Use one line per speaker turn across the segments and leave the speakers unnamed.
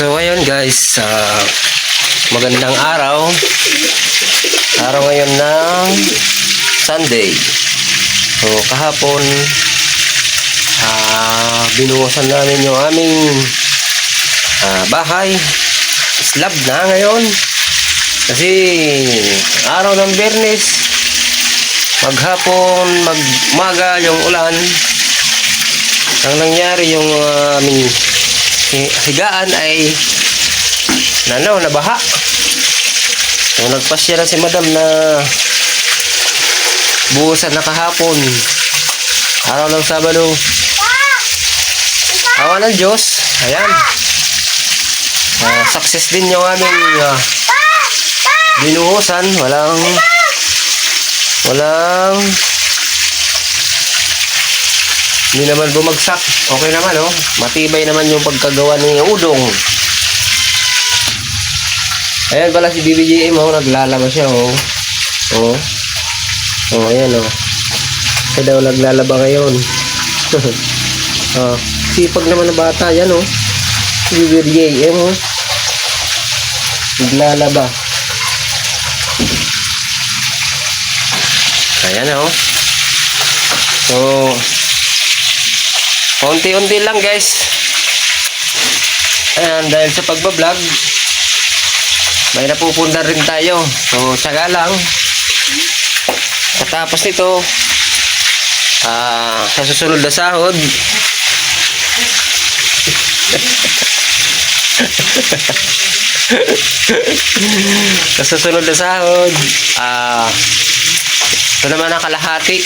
So ayun guys, ah, magandang araw. Araw ngayon ng Sunday. So kahapon, ah, binuhusan namin yung aming ah, bahay. Slab na ngayon. Kasi araw ng Bernes, maghapon, magmaga yung ulan. Ang nangyari yung ah, aming higaan ay nano, nabaha. So nagpasya na si madam na buhusan na kahapon. Araw ng Sabado. Awa ng Diyos. Ayan. Ah, success din yung aming ah, binuhusan. Walang walang hindi naman bumagsak. Okay naman, oh. Matibay naman yung pagkagawa ni Udong. Ayan pala si BBGM, oh. Naglalaba siya, oh. Oh. Oh, ayan, oh. Siya daw naglalaba ngayon. oh. Sipag naman ng bata, yan, oh. Si BBGM, oh. Naglalaba. Ayan, oh. So, Unti-unti lang guys. Ayan, dahil sa pagbablog, may napupunta rin tayo. So, tsaga lang. Katapos nito, ah, sa susunod na sahod, sa susunod na sahod, ah, ito naman ang kalahati.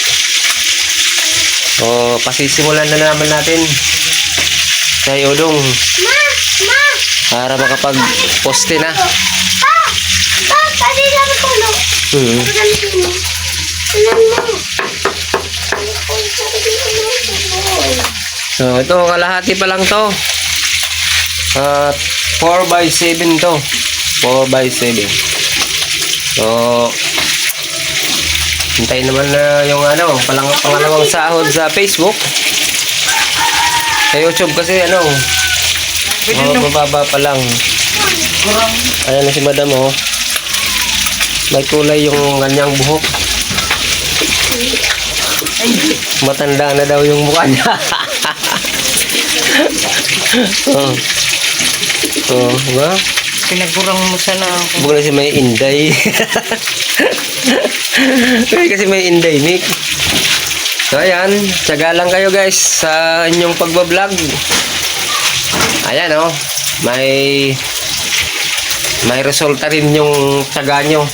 O, pasisimulan na naman natin sa Udong
Ma! Ma!
para makapag-poste na.
Pa! Pa! Pwede ko, no?
Hmm. So, ito, kalahati pa lang to. At 4 by 7 to. 4 by 7. So, hintayin naman na yung ano, palang, pangalawang sahod sa Facebook. Sa YouTube kasi ano, mga mababa pa lang. Ayan na si madam oh. May kulay yung kanyang buhok. Matanda na daw yung mukha niya. oh. Oh, ba?
Pinagurang mo sana ako.
Bukan kasi may inday. Kasi may inday, Nick. So, ayan. Tsaga lang kayo, guys, sa inyong pagbablog. Ayan, oh. May may resulta rin yung tsaga nyo.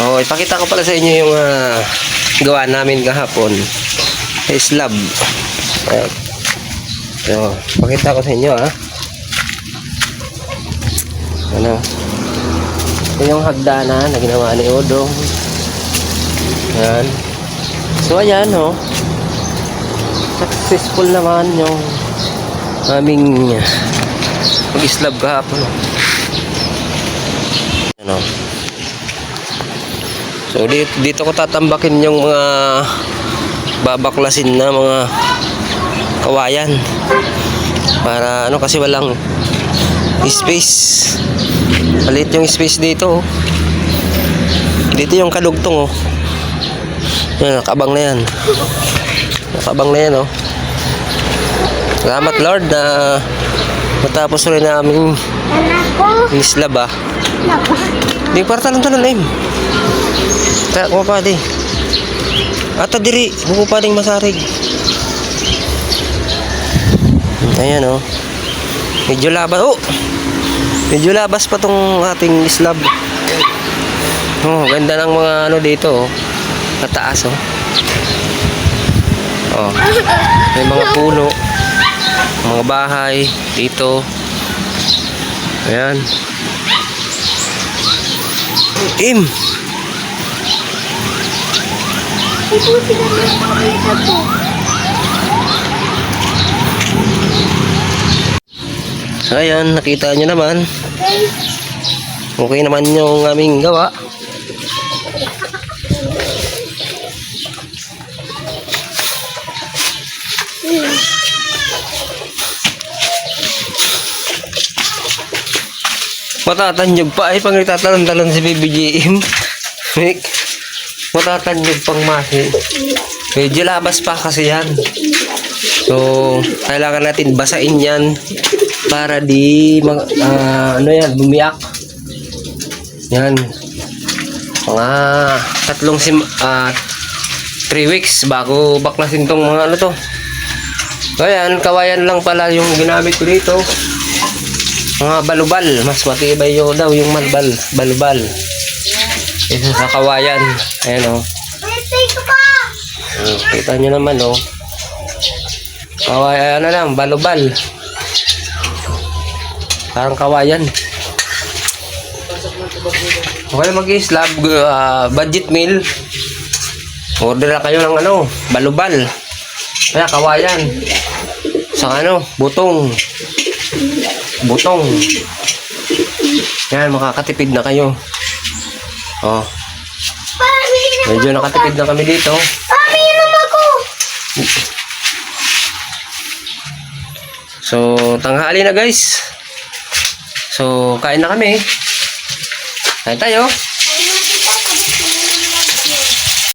Oh, ipakita ko pala sa inyo yung ah, gawa namin kahapon. Slab. Ayan. So, pakita ko sa inyo, ah. Ano? Ito yung hagdanan na ginawa ni Odong. Yan. So, ayan, oh. Successful naman yung aming mag-slab kahapon. Ano? So, dito, dito ko tatambakin yung mga babaklasin na mga kawayan. Para ano kasi walang space. Maliit yung space dito. oh. Dito yung kadugtong oh. Yan, nakabang na yan. Nakabang na yan oh. Salamat Lord na matapos rin namin islab ah. Di para talon-talon na Kaya ko pa di. Ata diri, buko pa ding masarig. Ayan oh. Medyo labas. Oh! Medyo labas pa tong ating slab. Oh, ganda ng mga ano dito oh. Mataas oh. Oh. May mga puno. Mga bahay dito. Ayan. Im!
Ito sila ng mga
Ayan, nakita nyo naman.
Okay
naman yung aming gawa. Matatanyog pa ay eh, pang nagtatalantalan si BBGM. Mick, matatanyog pang mati. Medyo labas pa kasi yan. So, kailangan natin basain yan para di mag, ah, ano yan, bumiyak. Yan. Mga tatlong sim, ah, 3 weeks bago baklasin tong mga ano to. Ayan, kawayan lang pala yung ginamit ko dito. Mga balubal. Mas matibay yung daw yung malbal. Balubal. Isa sa kawayan. Ayan o. Oh. Kita nyo naman o. Kawayan na lang. Balubal. Parang kawayan. Okay mag-slab. ah, budget meal. Order na kayo ng ano. Balubal. Kaya kawayan. Sa ano. Butong. Butong. Yan, makakatipid na kayo. Oh, medyo nakatipid na kami dito.
Pamilya naman ko!
So, tanghali na guys. So, kain na kami. Kain tayo.